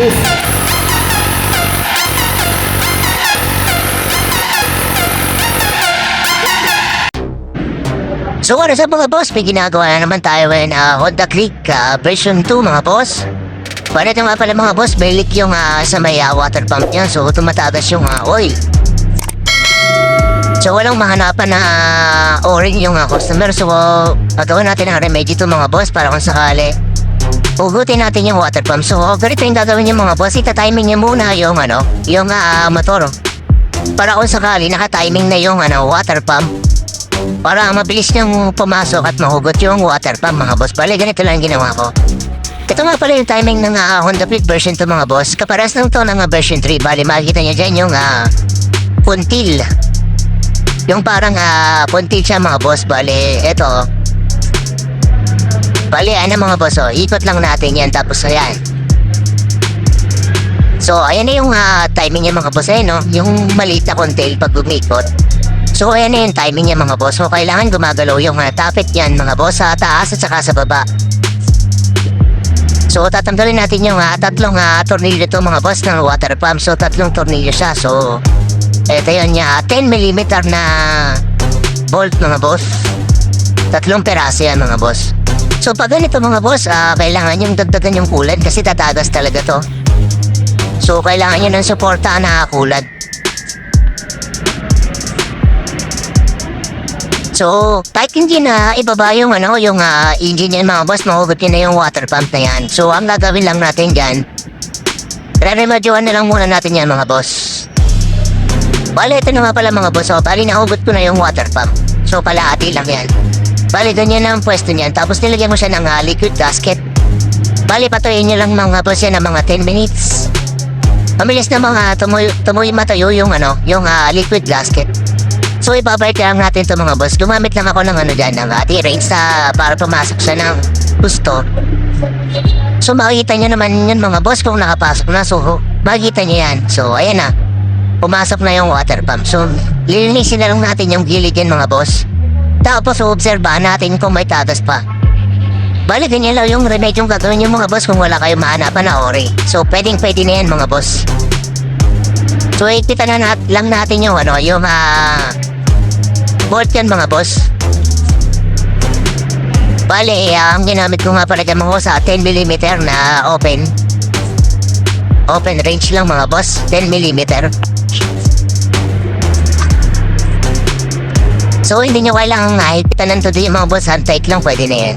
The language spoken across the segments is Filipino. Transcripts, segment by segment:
So what is up mga boss? May ginagawa na naman tayo ngayon uh, Honda Click ah, version 2 mga boss. Para ito nga pala mga boss, may leak yung ah, sa may ah, water pump niya so tumatagas yung ah, oil. So walang mahanapan na ah, o-ring yung ah, customer so uh, gagawin natin ang remedy to mga boss para kung sakali Hugutin natin yung water pump. So, ganito yung gagawin niyo mga boss. Ita-timing niyo muna yung ano, yung ah, motor. Para kung sakali naka-timing na yung ano, water pump. Para mabilis niyang pumasok at mahugot yung water pump mga boss. Bale, ganito lang ginawa ko. Ito nga pala yung timing ng ah, Honda Fit version to mga boss. Kaparas lang to ng ah, version 3. Bale, makikita niyo dyan yung ah, puntil. Yung parang ah, puntil siya mga boss. Bale, eto. Bale, ano mga boss, oh, ikot lang natin yan. Tapos ayan. So, ayan na yung ah, timing niya mga boss, eh, no? Yung maliit na kontil pag umikot. So, ayan na yung timing niya mga boss. So, kailangan gumagalaw yung uh, tapit yan mga boss sa taas at saka sa baba. So, tatanggalin natin yung ah, tatlong uh, tornilyo to mga boss ng water pump. So, tatlong tornilyo siya. So, eto yun niya. 10mm na bolt mga boss. Tatlong peraso yan mga boss. So, pag ganito mga boss, ah, kailangan yung dagdagan yung kulad kasi tatagas talaga to. So, kailangan nyo ng suporta na kulad. So, kahit hindi na ibaba yung ano, yung ah, engine yan mga boss, mahugot na yung water pump na yan. So, ang gagawin lang natin dyan, re-remadyoan na lang muna natin yan mga boss. Bale, ito na nga pala mga boss, oh, bali nahugot ko na yung water pump. So, kalahati lang yan. Bali, ganyan ang pwesto niyan. Tapos nilagyan mo siya ng ah, liquid gasket. Bali, patuloy nyo lang mga boss yan ng mga 10 minutes. Mabilis na mga tumoy, tumoy matayo yung ano, yung ah, liquid gasket. So ibabalik lang natin to mga boss. Gumamit lang ako ng ano dyan, ng uh, T-Range sa para pumasok siya ng gusto. So makikita nyo naman yun mga boss kung nakapasok na. So makikita nyo yan. So ayan na. Pumasok na yung water pump. So lilinisin na lang natin yung gilid yan mga boss. Tapos obserbahan natin kung may tagas pa. Bali, ganyan lang yung remedyong gagawin yung mga boss kung wala kayong mahanapan na ori. So, pwedeng pwede na yan mga boss. So, ikita na nat lang natin yung ano, yung ah... bolt yan mga boss. Bali, ah, ang ginamit ko nga pala dyan mga boss, ah, 10mm na open. Open range lang mga boss, 10mm. So, hindi nyo kailangang nahipitan ng todo yung mga boss, handtake lang pwede na yan.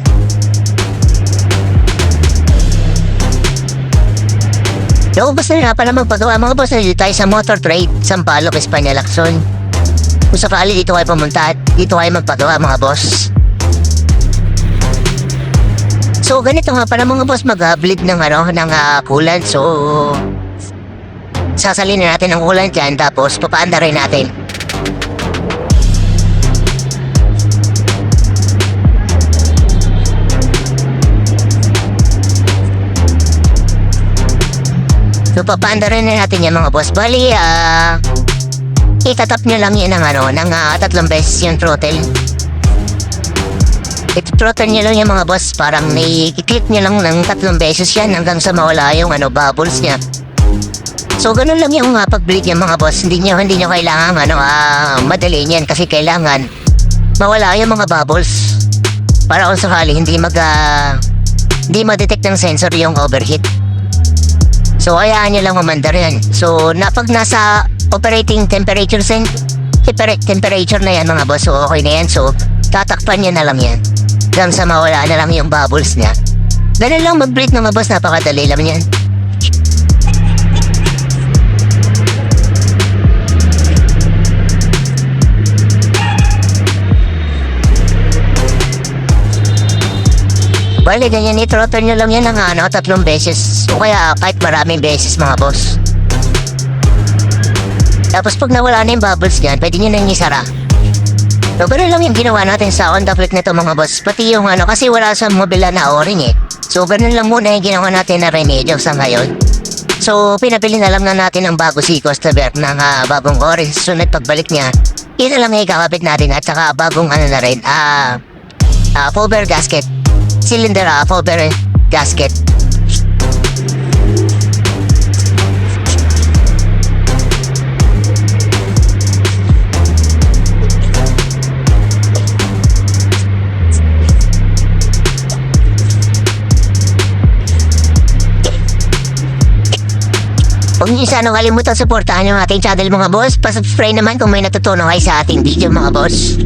So, basta nga pala magpagawa mga boss, dito tayo sa Motor Trade, Sampaloc, Espanya, Lacson. Kung sakali dito kayo pumunta at dito kayo magpagawa mga boss. So, ganito nga pala mga boss, mag-bleed ng ano, ng ah, coolant. So, sasalin na natin ang coolant dyan, tapos papaanda rin natin. So, papaanda rin na natin yan mga boss. Bali, ah... itatap nyo lang yan ng ano, ng ah, tatlong beses yung throttle. Ito-throttle nyo lang yung mga boss. Parang i-click nyo lang ng tatlong beses yan hanggang sa mawala yung ano, bubbles niya. So, ganun lang yung uh, pag-bleed yung mga boss. Hindi nyo, hindi nyo kailangan ano, ah, madali yan kasi kailangan mawala yung mga bubbles. Para kung sakali hindi mag, ah, hindi ma-detect ng sensor yung overheat. So, hayaan nyo lang umandar yan. So, na pag nasa operating temperature sen temper- temperature na yan mga boss, so okay na yan. So, tatakpan nyo na lang yan. Hanggang sa mawala na lang yung bubbles niya. Ganun lang mag-break mga boss, napakadali lang yan. Bali, ganyan i-throttle nyo lang yan ng ano, tatlong beses. O kaya kahit maraming beses mga boss. Tapos pag nawala na yung bubbles niyan, pwede nyo na yung isara. So, ganun lang yung ginawa natin sa Honda Click nito mga boss. Pati yung ano, kasi wala sa mobile na o-ring eh. So, ganun lang muna yung ginawa natin na remedyo sa ngayon. So, pinabili na lang na natin ang bago si customer ng ah, bagong orange. Sunod pagbalik niya, yun na lang ikakapit natin at saka bagong ano na rin, ah, ah, cover gasket cylinder uh, filter gasket. Huwag niyo sana kalimutan suportahan yung ating channel mga boss. Pasubscribe naman kung may natutunan kayo sa ating video mga boss.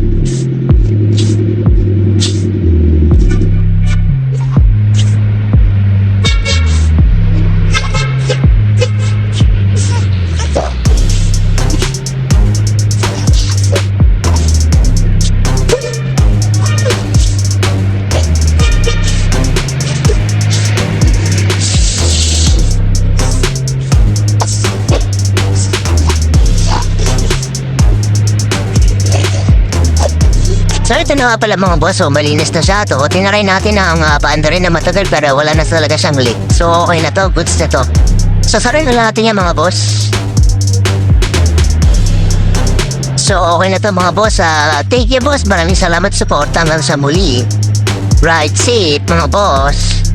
So ito na nga pala mga boss, so malinis na siya to. Tinaray natin ang uh, paanda rin na matagal pero wala na talaga siyang leak. So okay na to, goods na to. So sarin na natin yan mga boss. So okay na to mga boss. Ah, thank you boss, maraming salamat sa support hanggang sa muli. Right seat mga boss.